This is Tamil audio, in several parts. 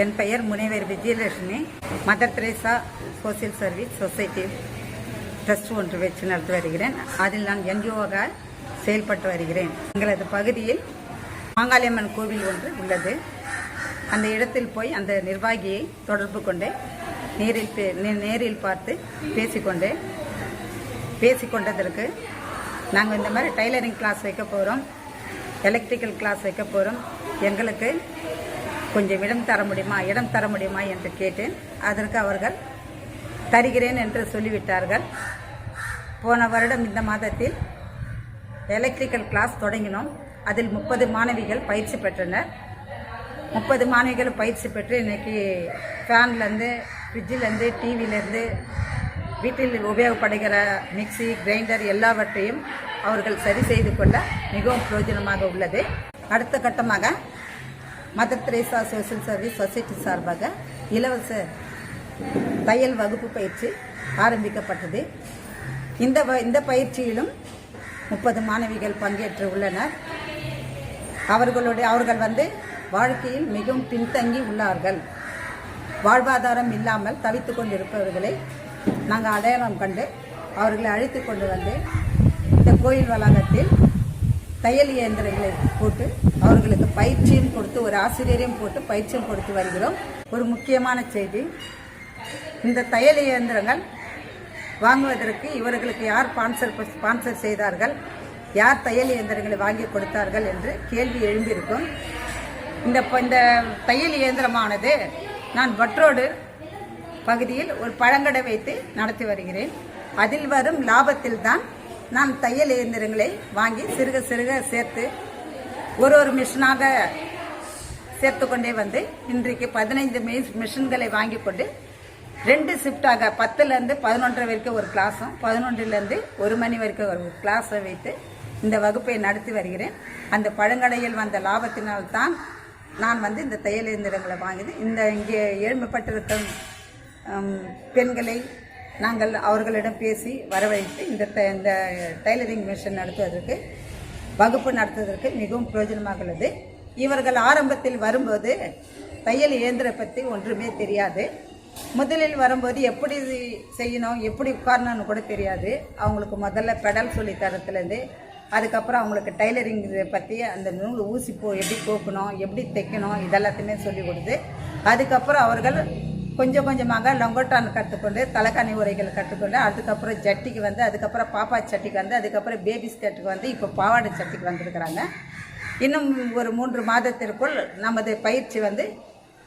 என் பெயர் முனைவர் Vijayalakshmi. Mother Teresa social service society trust ஒன்று வச்சு நடத்தி வருகிறேன். அதில் நான் என்ஜிஓவாக செயல்பட்டு வருகிறேன். எங்களது பகுதியில் மாங்காளியம்மன் கோவில் ஒன்று உள்ளது. அந்த இடத்தில் போய் அந்த நிர்வாகியை தொடர்பு கொண்டு நேரில் பே- நே- நேரில் பார்த்து பேசிக்கொண்டே பேசிக்கொண்டதற்கு நாங்கள் இந்த மாதிரி டைலரிங் கிளாஸ் வைக்க போகிறோம் எலக்ட்ரிக்கல் கிளாஸ் வைக்க போகிறோம் எங்களுக்கு கொஞ்சம் இடம் தர முடியுமா இடம் தர முடியுமா என்று கேட்டேன். அதற்கு அவர்கள் தருகிறேன் என்று சொல்லிவிட்டார்கள். போன வருடம் இந்த மாதத்தில் எலக்ட்ரிக்கல் கிளாஸ் தொடங்கினோம். அதில் முப்பது மாணவிகள் பயிற்சி பெற்றனர். முப்பது மாணவிகள் பயிற்சி பெற்று இன்னைக்கு ஃபேன்லேருந்து ஃப்ரிட்ஜிலேருந்து டிவிலேருந்து வீட்டில் உபயோகப்படுகிற மிக்சி கிரைண்டர் எல்லாவற்றையும் அவர்கள் சரி செய்து கொள்ள மிகவும் பிரயோஜனமாக உள்ளது. அடுத்த கட்டமாக Mother Teresa social service society சார்பாக இலவச தையல் வகுப்பு பயிற்சி ஆரம்பிக்கப்பட்டது. இந்த வ- இந்த பயிற்சியிலும் முப்பது மாணவிகள் பங்கேற்று உள்ளனர். அவர்களுடைய அவர்கள் வந்து வாழ்க்கையில் மிகவும் பின்தங்கி உள்ளார்கள். வாழ்வாதாரம் இல்லாமல் தவித்து கொண்டிருப்பவர்களை நாங்கள் அடையாளம் கண்டு அவர்களை அழைத்து கொண்டு வந்து இந்த கோயில் வளாகத்தில் தையல் இயந்திரங்களை போட்டு அவர்களுக்கு பயிற்சியும் கொடுத்து ஒரு ஆசிரியரையும் போட்டு பயிற்சியும் கொடுத்து வருகிறோம். ஒரு முக்கியமான செய்தி. இந்த தையல் இயந்திரங்கள் வாங்குவதற்கு இவர்களுக்கு யார் ஸ்பான்சர் ஸ்பான்சர் செய்தார்கள்? யார் தையல் இயந்திரங்களை வாங்கி கொடுத்தார்கள் என்று கேள்வி எழும்பியிருக்கும். இந்த இந்த தையல் இயந்திரமானது நான் பட்ரோடு பகுதியில் ஒரு பழங்கடை வைத்து நடத்தி வருகிறேன். அதில் வரும் லாபத்தில் தான் நான் தையல் இயந்திரங்களை வாங்கி சிறுக சிறுக சேர்த்து ஒரு ஒரு மிஷினாக சேர்த்து கொண்டே வந்து இன்றைக்கு பதினைந்து மிஷின்களை வாங்கி கொண்டு ரெண்டு ஷிஃப்டாக பத்துலேருந்து பதினொன்றரை வரைக்கும் ஒரு கிளாஸும் பதினொன்றிலேருந்து ஒரு மணி வரைக்கும் ஒரு கிளாஸை வைத்து இந்த வகுப்பை நடத்தி வருகிறேன். அந்த பழங்கடையில் வந்த லாபத்தினால் தான் நான் வந்து இந்த தையல் இயந்திரங்களை வாங்கிது இந்த இங்கே ஏழ்மைப்பட்டிருக்கும் பெண்களை நாங்கள் அவர்களிடம் பேசி வரவழைத்து இந்த த- இந்த டைலரிங் மிஷின் நடத்துவதற்கு வகுப்பு நடத்துவதற்கு மிகவும் பிரயோஜனமாக உள்ளது. இவர்கள் ஆரம்பத்தில் வரும்போது தையல் இயந்திர பற்றி ஒன்றுமே தெரியாது. முதலில் வரும்போது எப்படி செய்யணும் எப்படி உட்காரணும்னு கூட தெரியாது. அவங்களுக்கு முதல்ல பெடல் சொல்லி தரத்துலேருந்து அதுக்கப்புறம் அவங்களுக்கு டைலரிங் இதை பற்றி அந்த நூல் ஊசி போ எப்படி கோக்கணும் எப்படி தைக்கணும் இதெல்லாத்தையுமே சொல்லி கொடுத்து அதுக்கப்புறம் அவர்கள் கொஞ்சம் கொஞ்சமாக லொங்கோட்டான் கற்றுக்கொண்டு தலைக்காணி உரைகள் கற்றுக்கொண்டு அதுக்கப்புறம் ஜட்டிக்கு வந்து அதுக்கப்புறம் பாப்பா சட்டிக்கு வந்து அதுக்கப்புறம் பேபி ஸ்கர்ட்டுக்கு வந்து இப்போ பாவாடை சட்டிக்கு வந்திருக்கிறாங்க. இன்னும் ஒரு மூன்று மாதத்திற்குள் நமது பயிற்சி வந்து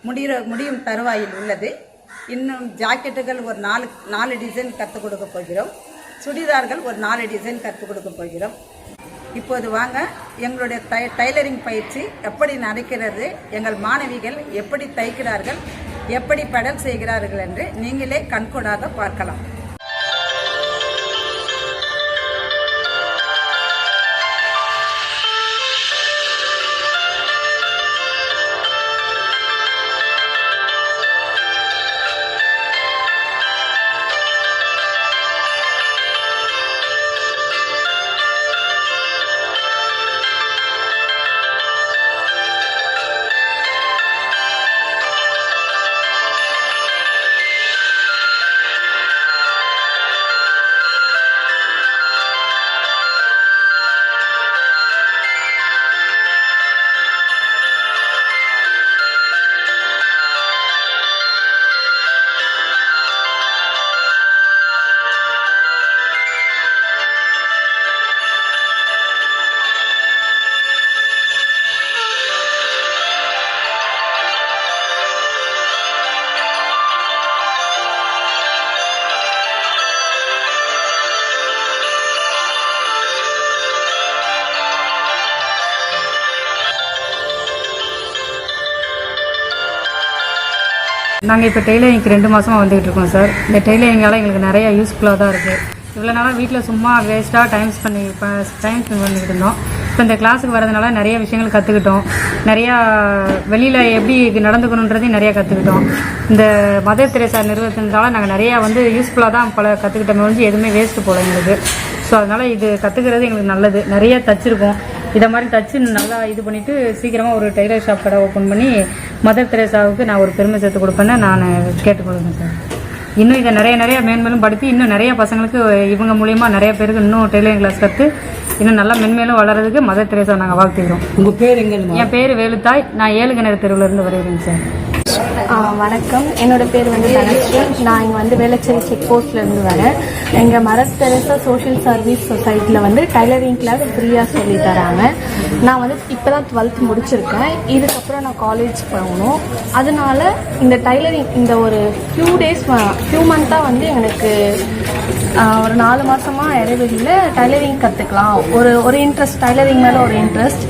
முடிகிற முடியும் தருவாயில் உள்ளது. இன்னும் ஜாக்கெட்டுகள் ஒரு நாலு நாலு டிசைன் கற்றுக் கொடுக்க போகிறோம். சுடிதார்கள் ஒரு நாலு டிசைன் கற்றுக் கொடுக்க போகிறோம். இப்போது வாங்க எங்களுடைய டை டைலரிங் பயிற்சி எப்படி நடக்கிறது எங்கள் மாணவிகள் எப்படி தைக்கிறார்கள் எப்படி படம் செய்கிறார்கள் என்று நீங்களே கண்கூடாக பார்க்கலாம். நாங்கள் இப்போ டெய்லரிங்க்கு ரெண்டு மாதமாக வந்துகிட்டு இருக்கோம் சார் இந்த டெய்லரிங்கால எங்களுக்கு நிறைய யூஸ்ஃபுல்லாக தான் இருக்குது இவ்வளோ நாளாக வீட்டில் சும்மா வேஸ்ட்டாக டைம் பண்ணி டைம் ஸ்பெண்ட் பண்ணிக்கிட்டு இருந்தோம். இப்போ இந்த கிளாஸுக்கு வரதுனால நிறைய விஷயங்கள் கற்றுக்கிட்டோம் நிறையா வெளியில் எப்படி நடந்துக்கணுன்றதையும் நிறையா கற்றுக்கிட்டோம் இந்த மதர் தெரேசா நிறுவனத்தினால நாங்கள் நிறையா வந்து யூஸ்ஃபுல்லாக தான் பல கற்றுக்கிட்டோமே வந்து எதுவுமே வேஸ்ட்டு போல எங்களுக்கு. ஸோ அதனால் இது கற்றுக்கிறது எங்களுக்கு நல்லது. நிறைய தச்சிருக்கோம். இதை மாதிரி தச்சு நல்லா இது பண்ணிவிட்டு சீக்கிரமாக ஒரு டெய்லர் ஷாப் கடை ஓப்பன் பண்ணி மதர் தெரேசாவுக்கு நான் ஒரு பெருமை சேர்த்து கொடுப்பேன்னு நான் கேட்டுக்கொள்கிறேன் சார். இன்னும் இதை நிறைய நிறைய மேன்மேலும் படுத்தி இன்னும் நிறைய பசங்களுக்கு இவங்க மூலியமா நிறைய பேருக்கு இன்னும் டெய்லரிங் கிளாஸ் கற்று இன்னும் நல்லா மென்மேலும் வளர்றதுக்கு மதர் தெரேசா நாங்கள் வாழ்த்துக்கிறோம் உங்க பேர் எங்க என் பேர் வேலுத்தாய். நான் ஏழு கிணறு தெருவுல இருந்து வருகிறேன் சார். வணக்கம். என்னோட பேர் வந்து தனஸ்ரீ. நான் இங்கே வந்து வேளச்சேரி செக் போஸ்ட்ல இருந்து வரேன். எங்கள் மரத் தெரசா சோஷியல் சர்வீஸ் சொசைட்டியில் வந்து டைலரிங் கிளாஸ் ஃப்ரீயாக சொல்லி தராங்க. நான் வந்து இப்போ தான் டுவெல்த் முடிச்சிருக்கேன். இதுக்கப்புறம் நான் காலேஜ் போகணும். அதனால இந்த டைலரிங் இந்த ஒரு ஃபியூ டேஸ் ஃபியூ மந்த்தாக வந்து எனக்கு ஒரு நாலு மாசமா இடைவெளியில் டைலரிங் கற்றுக்கலாம் ஒரு ஒரு இன்ட்ரெஸ்ட் டைலரிங் மேலே ஒரு இன்ட்ரெஸ்ட்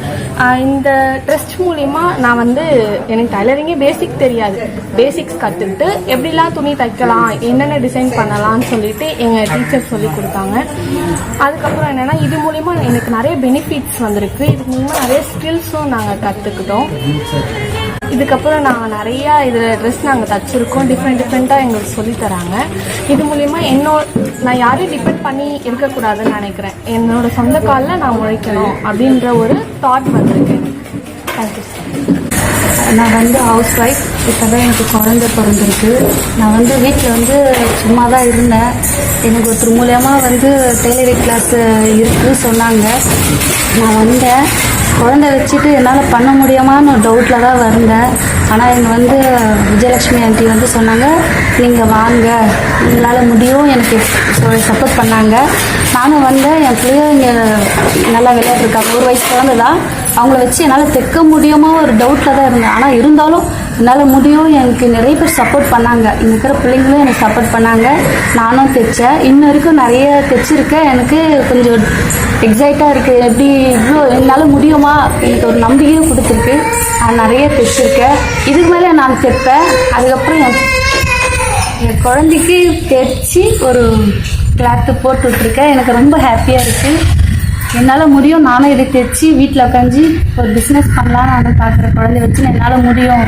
இந்த ட்ரஸ்ட் மூலிமா நான் வந்து எனக்கு டைலரிங்கே பேசிக் தெரியாது. பேசிக்ஸ் கற்றுக்கிட்டு எப்படிலாம் துணி தைக்கலாம் என்னென்ன டிசைன் பண்ணலாம்னு சொல்லிட்டு எங்கள் டீச்சர் சொல்லி கொடுத்தாங்க. அதுக்கப்புறம் என்னென்னா இது மூலிமா எனக்கு நிறைய பெனிஃபிட்ஸ் வந்திருக்கு. இது மூலிமா நிறைய ஸ்கில்ஸும் நாங்கள் கற்றுக்கிட்டோம் இதுக்கப்புறம் நாங்கள் நிறையா இதில் ட்ரெஸ் நாங்கள் தச்சுருக்கோம். டிஃப்ரெண்ட் டிஃப்ரெண்ட்டாக எங்களுக்கு சொல்லித் தராங்க. இது மூலிமா என்னோட நான் யாரையும் டிபெண்ட் பண்ணி இருக்கக்கூடாதுன்னு நினைக்கிறேன். என்னோட சொந்த காலில் நான் உழைக்கணும் அப்படின்ற ஒரு தாட் வந்திருக்கு. தேங்க்யூ சார் நான் வந்து ஹவுஸ் ஒய்ஃப் இப்போ தான் எனக்கு குழந்த பிறந்திருக்கு. நான் வந்து வீட்டில் வந்து சும்மா தான் இருந்தேன். எனக்கு ஒருத்தர் மூலியமாக வந்து டெய்லரிங் கிளாஸ் இருக்குன்னு சொன்னாங்க. நான் வந்தேன். குழந்தை வச்சுட்டு என்னால் பண்ண முடியுமான்னு ஒரு டவுட்டில் தான் வந்தேன். ஆனால் இங்கே வந்து விஜயலட்சுமி ஆண்டி வந்து சொன்னாங்க நீங்கள் வாங்க. உங்களால் முடியும் எனக்கு சப்போர்ட் பண்ணாங்க. நானும் வந்தேன். என் பிள்ளைங்க நல்லா விளையாட்டுருக்காங்க ஒரு வயசு குழந்தை தான். அவங்கள வச்சு என்னால் தைக்க முடியுமா ஒரு டவுட்டில் தான் இருந்தேன். ஆனால் இருந்தாலும் என்னால் முடியும். எனக்கு நிறைய பேர் சப்போர்ட் பண்ணாங்க. இங்கே இருக்கிற பிள்ளைங்களும் எனக்கு சப்போர்ட் பண்ணாங்க. நானும் தைச்சேன். இன்ன வரைக்கும் நிறைய தைச்சிருக்கேன். எனக்கு கொஞ்சம் எக்ஸைட்டாக இருக்குது எப்படி இவ்வளோ என்னால் முடியுமா? எனக்கு ஒரு நம்பிக்கையும் கொடுத்துருக்கு. நான் நிறைய தைச்சிருக்கேன். இதுக்கு மேலே நான் தைப்பேன். அதுக்கப்புறம் என் என் குழந்தைக்கு தைச்சி ஒரு கிளாத்து போட்டு விட்ருக்கேன் எனக்கு ரொம்ப ஹாப்பியாக இருக்குது என்னால் முடியும். நானும் இதை தைச்சி வீட்டில் உட்காந்து ஒரு பிஸ்னஸ் பண்ணலாம் நானும் பார்க்குறேன் குழந்தைய வச்சு என்னால் முடியும்.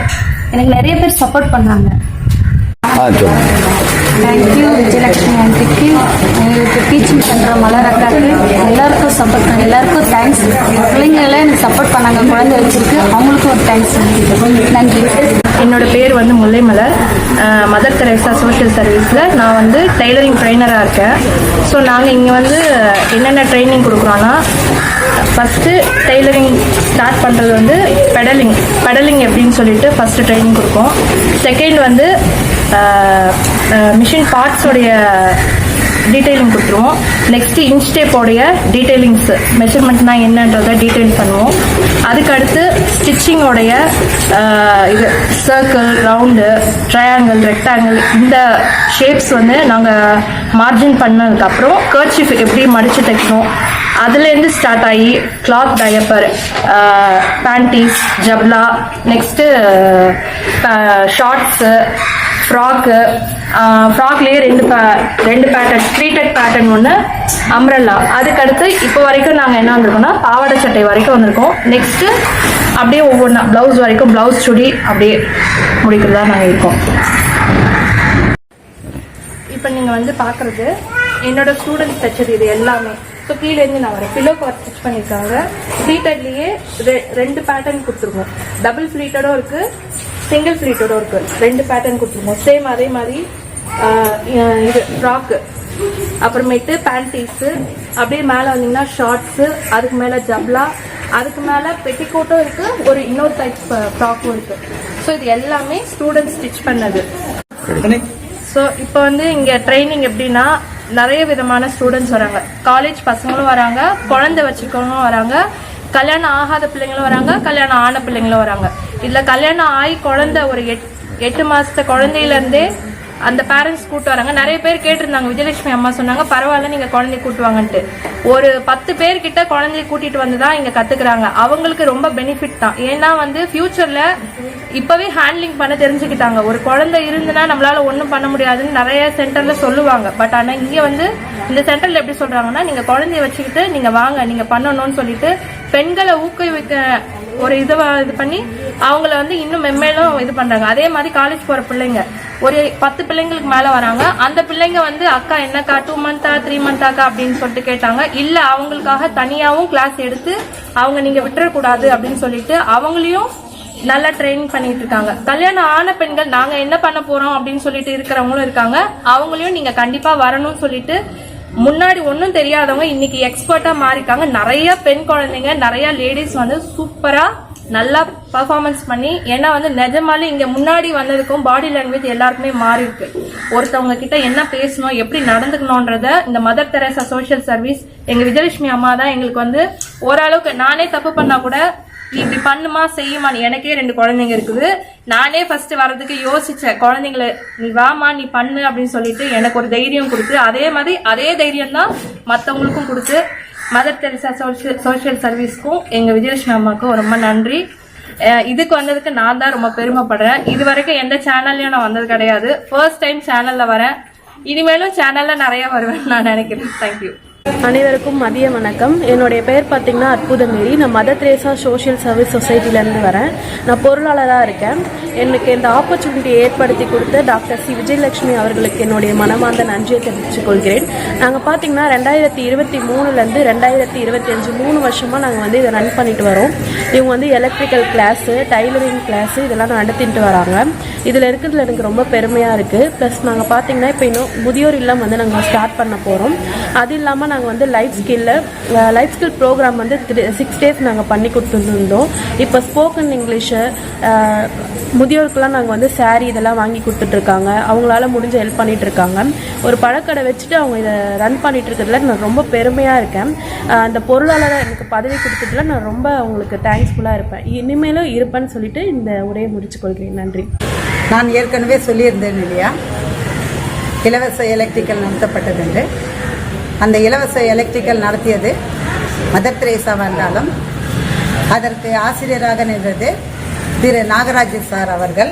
எனக்கு நிறைய பேர் சப்போர்ட் பண்ணாங்க. தேங்க்யூ விஜயலட்சுமி ஆண்டிக்கு எங்களுக்கு டீச்சிங் பண்ணுற மலர் அக்காக்கு எல்லாருக்கும் சப்போர்ட் பண்ண எல்லாருக்கும் தேங்க்ஸ் பிள்ளைங்களெல்லாம் எனக்கு சப்போர்ட் பண்ணாங்க குழந்தை வச்சிருக்கு. அவங்களுக்கும் ஒரு தேங்க்ஸ் நன்றி. என்னோட பேர் வந்து முல்லைமலர். மதர் தெரேசா சோஷியல் சர்வீஸில் நான் வந்து டெய்லரிங் ட்ரைனராக இருக்கேன். ஸோ நாங்கள் இங்கே வந்து என்னென்ன ட்ரைனிங் கொடுக்குறோன்னா ஃபஸ்ட்டு டெய்லரிங் ஸ்டார்ட் பண்ணுறது வந்து பெடலிங். பெடலிங் எப்படின்னு சொல்லிட்டு ஃபஸ்ட்டு ட்ரைனிங் கொடுப்போம். செகண்ட் வந்து மிஷின் பார்ட்ஸோடைய டீட்டெயிலிங் கொடுத்துருவோம். நெக்ஸ்ட் இன்ச் டேப்போடைய டீட்டெயிலிங்ஸ் மெஷர்மெண்ட்னா என்னன்றதை டீட்டெயில் பண்ணுவோம். அதுக்கு அடுத்து ஸ்டிச்சிங்கோடைய இது சர்க்கிள் ரவுண்டு ட்ரையாங்கிள் ரெக்டாங்கிள் இந்த ஷேப்ஸ் வந்து நாங்கள் மார்ஜின் பண்ணதுக்கப்புறம் கர்ச்சிஃப் எப்படி மடித்து தைக்கணும் அதுலேருந்து ஸ்டார்ட் ஆகி கிளாத் டயப்பர் பேண்டீஸ் ஜப்லா நெக்ஸ்ட்டு ஷார்ட்ஸு ஃப்ராக்கு ஃப்ராக்லேயே ரெண்டு பே ரெண்டு பேட்டர்ன் த்ரீடெக் பேட்டர்ன் ஒன்று அம்ரல்லா அதுக்கடுத்து இப்போ வரைக்கும் நாங்கள் என்ன வந்திருக்கோம்னா பாவாடை சட்டை வரைக்கும் வந்திருக்கோம். நெக்ஸ்ட்டு அப்படியே ஒவ்வொன்றா ப்ளவுஸ் வரைக்கும் ப்ளவுஸ் சுடி அப்படியே முடிக்கிறதா நாங்கள் இருக்கோம். இப்போ நீங்கள் வந்து பார்க்குறது என்னோட ஸ்டூடெண்ட்ஸ் தைச்சது இது எல்லாமே. ஸோ கீழேருந்து நான் வரேன். பிலோ கவர் ஸ்டிச் பண்ணியிருக்காங்க. ஃப்ளீட்டட்லேயே ரெண்டு பேட்டர்ன் கொடுத்துருக்கோம். டபுள் ஃப்ளீட்டடும் இருக்குது சிங்கிள் ஃப்ளீட்டடும் இருக்கு. ரெண்டு பேட்டர்ன் கொடுத்துருக்கோம். சேம் அதே மாதிரி இது ஃப்ராக்கு அப்புறமேட்டு பேண்டீஸு அப்படியே மேலே வந்தீங்கன்னா ஷார்ட்ஸு அதுக்கு மேலே ஜப்லா அதுக்கு மேலே பெட்டிகோட்டும் இருக்கு. ஒரு இன்னொரு டைப் ஃப்ராக்கும் இருக்கு. ஸோ இது எல்லாமே ஸ்டூடெண்ட்ஸ் ஸ்டிச் பண்ணது. ஸோ இப்போ வந்து இங்கே ட்ரைனிங் எப்படின்னா நிறைய விதமான ஸ்டூடெண்ட்ஸ் வராங்க. காலேஜ் பசங்களும் வராங்க குழந்தை வச்சுக்கவங்களும் வராங்க. கல்யாணம் ஆகாத பிள்ளைங்களும் வராங்க கல்யாணம் ஆன பிள்ளைங்களும் வராங்க. இதில் கல்யாணம் ஆகி குழந்தை ஒரு எட் எட்டு மாசத்து குழந்தையிலேருந்தே அந்த பேரண்ட்ஸ் கூட்டு வராங்க. நிறைய பேர் கேட்டிருந்தாங்க விஜயலட்சுமி அம்மா சொன்னாங்க பரவாயில்ல நீங்க குழந்தைய கூட்டு வாங்கன்ட்டு. ஒரு பத்து பேர் கிட்ட குழந்தைய கூட்டிட்டு வந்து தான் இங்க கத்துக்கிறாங்க. அவங்களுக்கு ரொம்ப பெனிஃபிட் தான். ஏன்னா வந்து ஃபியூச்சர்ல இப்பவே ஹேண்ட்லிங் பண்ண தெரிஞ்சுக்கிட்டாங்க. ஒரு குழந்தை இருந்துன்னா நம்மளால ஒன்றும் பண்ண முடியாதுன்னு நிறைய சென்டர்ல சொல்லுவாங்க. பட் ஆனா இங்க வந்து இந்த சென்டர்ல எப்படி சொல்றாங்கன்னா நீங்க குழந்தைய வச்சுக்கிட்டு நீங்க வாங்க நீங்க பண்ணணும்னு சொல்லிட்டு பெண்களை ஊக்குவிக்க ஒரு இதுவா இது பண்ணி அவங்கள வந்து இன்னும் மென்மேலும் இது பண்றாங்க. அதே மாதிரி காலேஜ் போற பிள்ளைங்க. ஒரு பத்து பிள்ளைங்களுக்கு மேல வராங்க. அந்த பிள்ளைங்க வந்து அக்கா என்னக்கா டூ மந்தா த்ரீ மந்தாக்கா அப்படின்னு சொல்லிட்டு கேட்டாங்க. இல்ல அவங்களுக்காக தனியாவும் கிளாஸ் எடுத்து அவங்க நீங்க விட்டுறக்கூடாது அப்படின்னு சொல்லிட்டு அவங்களையும் நல்லா ட்ரைனிங் பண்ணிட்டு இருக்காங்க. கல்யாணம் ஆன பெண்கள் நாங்க என்ன பண்ண போறோம் அப்படின்னு சொல்லிட்டு இருக்கிறவங்களும் இருக்காங்க. அவங்களையும் நீங்க கண்டிப்பா வரணும்னு சொல்லிட்டு முன்னாடி ஒன்றும் தெரியாதவங்க இன்னைக்கு எக்ஸ்பர்ட்டாக மாறிட்டாங்க. நிறைய பெண் குழந்தைங்க நிறைய லேடிஸ் வந்து சூப்பராக நல்லா பர்ஃபார்மன்ஸ் பண்ணி ஏன்னா வந்து நிஜமாலே இங்கே முன்னாடி வந்ததுக்கும் பாடி லாங்குவேஜ் எல்லாருக்குமே மாறி இருக்கு ஒருத்தவங்க கிட்ட என்ன பேசணும் எப்படி நடந்துக்கணும்ன்றத இந்த மதர் தெரேசா சோஷியல் சர்வீஸ் எங்க விஜயலட்சுமி அம்மா தான் எங்களுக்கு வந்து ஓரளவுக்கு நானே தப்பு பண்ணா கூட நீ இப்படி பண்ணுமா செய்யுமா? எனக்கே ரெண்டு குழந்தைங்க இருக்குது. நானே ஃபர்ஸ்ட் வர்றதுக்கு யோசிச்சேன். குழந்தைங்கள நீ வாமா நீ பண்ணு அப்படின்னு சொல்லிட்டு எனக்கு ஒரு தைரியம் கொடுத்து அதே மாதிரி அதே தைரியம் தான் மற்றவங்களுக்கும் கொடுத்து மதர் தெரசா சோஷியல் சோஷியல் சர்வீஸ்க்கும் எங்கள் விஜயலட்சுமி அம்மாவுக்கும் ரொம்ப நன்றி. இதுக்கு வந்ததுக்கு நான் தான் ரொம்ப பெருமைப்படுறேன். இது வரைக்கும் எந்த சேனல்லையும் நான் வந்தது கிடையாது. ஃபர்ஸ்ட் டைம் சேனலில் வரேன். இனிமேலும் சேனலில் நிறைய வருவேன் நான் நினைக்கிறேன். தேங்க்யூ அனைவருக்கும் மதிய வணக்கம். என்னுடைய பெயர் பார்த்தீங்கன்னா அற்புதமேரி. நான் மதர் திரேசா சோஷியல் சர்வீஸ் சொசைட்டிலேருந்து வரேன். நான் பொருளாளராக இருக்கேன். எனக்கு இந்த ஆப்பர்ச்சுனிட்டி ஏற்படுத்தி கொடுத்த டாக்டர் சி. விஜயலட்சுமி அவர்களுக்கு என்னுடைய மனமார்ந்த நன்றியை தெரிவித்துக் கொள்கிறேன். நாங்கள் பார்த்தீங்கன்னா ரெண்டாயிரத்தி இருபத்தி மூணுலேருந்து ரெண்டாயிரத்தி இருபத்தி அஞ்சு மூணு வருஷமாக நாங்கள் வந்து இதை ரன் பண்ணிட்டு வரோம். இவங்க வந்து எலக்ட்ரிக்கல் கிளாஸு டைலரிங் கிளாஸு இதெல்லாம் நடத்திட்டு வராங்க. இதில் இருக்கிறதுல எனக்கு ரொம்ப பெருமையாக இருக்குது ப்ளஸ் நாங்கள் பார்த்தீங்கன்னா இப்போ இன்னும் முதியோர் இல்லம் வந்து நாங்கள் ஸ்டார்ட் பண்ண போகிறோம் அது இல்லாமல் நாங்கள் வந்து லைஃப் ஸ்கில்ல லைஃப் ஸ்கில் ப்ரோக்ராம் வந்து சிக்ஸ் டேஸ் நாங்கள் பண்ணி கொடுத்துருந்தோம். இப்போ ஸ்போக்கன் இங்கிலீஷு முதியோருக்கெல்லாம் நாங்கள் வந்து saree இதெல்லாம் வாங்கி கொடுத்துட்ருக்காங்க. அவங்களால முடிஞ்ச ஹெல்ப் பண்ணிகிட்ருக்காங்க இருக்காங்க ஒரு பழக்கடை வச்சுட்டு அவங்க இதை ரன் பண்ணிகிட்டு இருக்கிறதுல நான் ரொம்ப பெருமையாக இருக்கேன். அந்த பொருளாளரை எனக்கு பதவி கொடுத்ததுல நான் ரொம்ப அவங்களுக்கு தேங்க்ஸ்ஃபுல்லாக இருப்பேன். இனிமேலும் இருப்பேன்னு சொல்லிட்டு இந்த உரையை முடிச்சுக்கொள்கிறேன் நன்றி. நான் ஏற்கனவே சொல்லியிருந்தேன் இல்லையா? இலவச எலக்ட்ரிக்கல் நடத்தப்பட்டது என்று. அந்த இலவச எலக்ட்ரிக்கல் நடத்தியது. மதர் திரேசாவாக இருந்தாலும் அதற்கு ஆசிரியராக நின்றது திரு நாகராஜன் சார் அவர்கள்.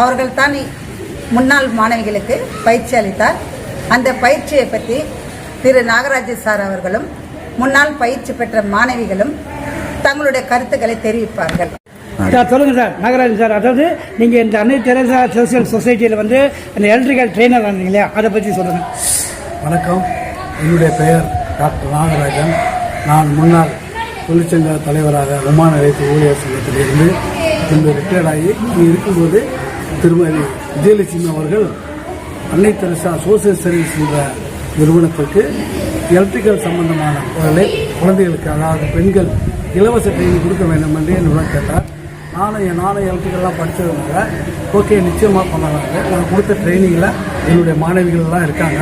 அவர்கள் தான் முன்னாள் மாணவிகளுக்கு பயிற்சி அளித்தார். அந்த பயிற்சியை பற்றி திரு நாகராஜன் சார் அவர்களும் முன்னாள் பயிற்சி பெற்ற மாணவிகளும் தங்களுடைய கருத்துக்களை தெரிவிப்பார்கள். சார் சொல்லுங்க சார் நாகராஜன் சார் அதாவது நீங்க இந்த அன்னை தெரசா சோசியல் சொசைட்டியில் வந்து அந்த எலக்ட்ரிக்கல் ட்ரெயினர் இல்லையா? அதை பற்றி சொல்லுங்க. வணக்கம். என்னுடைய பெயர் டாக்டர் நாகராஜன். நான் முன்னாள் தொழிற்சங்க தலைவராக விமான நிலையத்து ஊழியர் சங்கத்திலிருந்து இன்று ரிட்டையர்ட் ஆகி இங்கே இருக்கும்போது திருமதி விஜயலட்சுமி அவர்கள் அன்னை தெரசா சோசியல் சர்வீஸ் என்ற நிறுவனத்திற்கு எலக்ட்ரிக்கல் சம்பந்தமான பொருளை குழந்தைகளுக்கு அதாவது பெண்கள் இலவச ட்ரைனிங் கொடுக்க வேண்டும் என்று என்னுடன் கேட்டார். நானும் என் நானும் எலக்ட்ரிக்கல்லாம் படித்ததுனால ஓகே நிச்சயமாக பண்ணலாங்க நான் கொடுத்த ட்ரைனிங்கில் என்னுடைய மாணவிகள் எல்லாம் இருக்காங்க.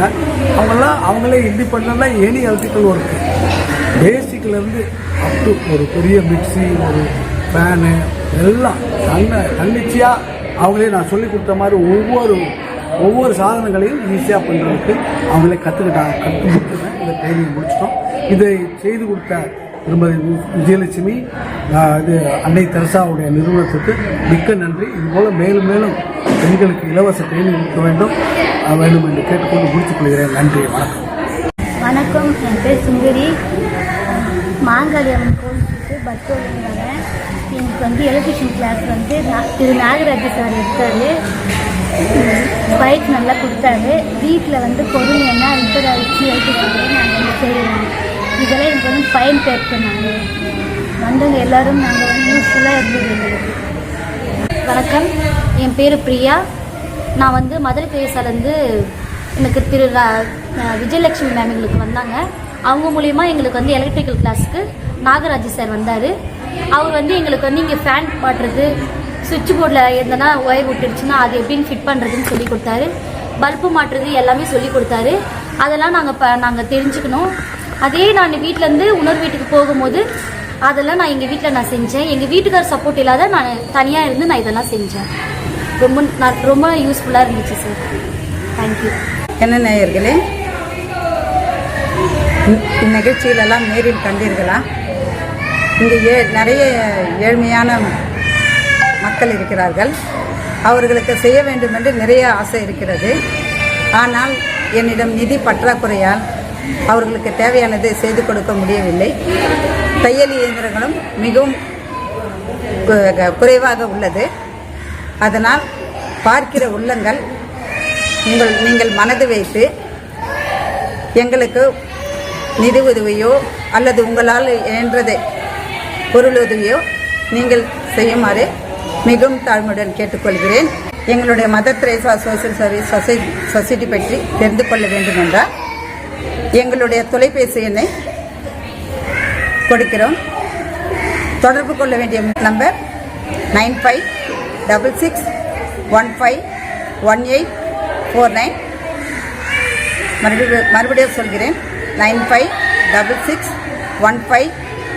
அவங்கெல்லாம் அவங்களே இண்டிபெண்டாக எனி எலக்ட்ரிக்கல் ஒர்க்கு பேசிக்லேருந்து அப் டு ஒரு பெரிய மிக்சி ஒரு ஃபேனு எல்லாம் தன்னை தன்னிச்சையாக அவங்களே நான் சொல்லி கொடுத்த மாதிரி ஒவ்வொரு ஒவ்வொரு சாதனங்களையும் ஈஸியாக பண்ணுறதுக்கு அவங்களே கற்றுக்கிட்டாங்க கற்று கொடுத்துருவேன் இந்த ட்ரைனிங் முடிச்சிட்டோம். இதை செய்து கொடுத்த திருமதி விஜயலட்சுமி இது அன்னை தெரசாவுடைய நிறுவனத்துக்கு மிக்க நன்றி. இதுபோல் மேலும் மேலும் பெண்களுக்கு இலவச ட்ரைனிங் கொடுக்க வேண்டும். வேண்டும் என்று கேட்டுக்கொண்டு முடித்துக் கொள்கிறேன். நன்றி வணக்கம். வணக்கம். என் பேர் சுந்தரி. மாங்காளி அம்மன் கோவிலுக்கு பஸ் ஸ்டாண்ட்லேருந்து வரேன் எனக்கு வந்து எலக்ட்ரிஷியன் கிளாஸ் வந்து திரு நாகராஜ சார் எடுத்தார் பைக் நல்லா கொடுத்தாரு. வீட்டில் வந்து பொருள் என்ன ரிப்பேர் ஆகிடுச்சு எலக்ட்ரிஷியன் நாங்கள் வந்து செய்கிறோம் இதெல்லாம் எனக்கு வந்து பயன் பெற்றோம் வந்தவங்க எல்லோரும் நாங்கள் வந்து யூஸ்ஃபுல்லாக இருந்தது. வணக்கம். என் பேர் பிரியா. நான் வந்து மதுரை தேசாலேருந்து எனக்கு திரு விஜயலட்சுமி மேம் எங்களுக்கு வந்தாங்க. அவங்க மூலியமாக எங்களுக்கு வந்து எலக்ட்ரிக்கல் கிளாஸ்க்கு நாகராஜ் சார் வந்தார். அவர் வந்து எங்களுக்கு வந்து இங்கே ஃபேன் பாட்டுறது சுவிட்ச் போர்டில் எதுனா ஒயர் விட்டுடுச்சுன்னா அது எப்படின்னு ஃபிட் பண்ணுறதுன்னு சொல்லி கொடுத்தாரு. பல்பு மாட்டுறது எல்லாமே சொல்லி கொடுத்தாரு. அதெல்லாம் நாங்கள் ப நாங்கள் தெரிஞ்சுக்கணும். அதே நான் வீட்டிலேருந்து உணர்வு வீட்டுக்கு போகும்போது அதெல்லாம் நான் எங்கள் வீட்டில் நான் செஞ்சேன். எங்கள் வீட்டுக்கார சப்போர்ட் இல்லாத நான் தனியாக இருந்து நான் இதெல்லாம் செஞ்சேன். ரொம்ப நான் ரொம்ப யூஸ்ஃபுல்லாக இருந்துச்சு சார் தேங்க்யூ என்ன நேயர்களே? இந்நிகழ்ச்சியிலெல்லாம் நேரில் கண்டீர்களா? இங்கே ஏ நிறைய ஏழ்மையான மக்கள் இருக்கிறார்கள். அவர்களுக்கு செய்ய வேண்டும் என்று நிறைய ஆசை இருக்கிறது. ஆனால் என்னிடம் நிதி பற்றாக்குறையால் அவர்களுக்கு தேவையானதை செய்து கொடுக்க முடியவில்லை. தையல் இயந்திரங்களும் மிகவும் குறைவாக உள்ளது. அதனால் பார்க்கிற உள்ளங்கள் உங்கள் நீங்கள் மனது வைத்து எங்களுக்கு நிதி உதவியோ அல்லது உங்களால் இயன்றதை பொருள் உதவியோ நீங்கள் செய்யுமாறு மிகவும் தாழ்மையுடன் கேட்டுக்கொள்கிறேன். எங்களுடைய mother Teresa social service society society பற்றி தெரிந்து கொள்ள வேண்டும் என்றால் எங்களுடைய தொலைபேசி எண்ணை கொடுக்கிறோம். தொடர்பு கொள்ள வேண்டிய number nine five double six one five one eight four nine மறுபடியும் மறுபடியும் சொல்கிறேன். Nine five double six one five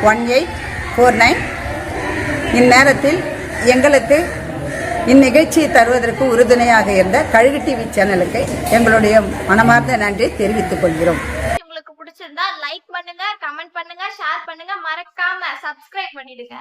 one eight four nine இந்நேரத்தில் எங்களுக்கு இந்நிகழ்ச்சியை தருவதற்கு உறுதுணையாக இருந்த கழுகு டிவி சேனலுக்கு எங்களுடைய மனமார்ந்த நன்றி தெரிவித்துக் கொள்கிறோம். உங்களுக்கு பிடிச்சிருந்தா லைக் பண்ணுங்க கமெண்ட் பண்ணுங்க ஷேர் பண்ணுங்க. மறக்காம சப்ஸ்கிரைப் பண்ணிடுங்க.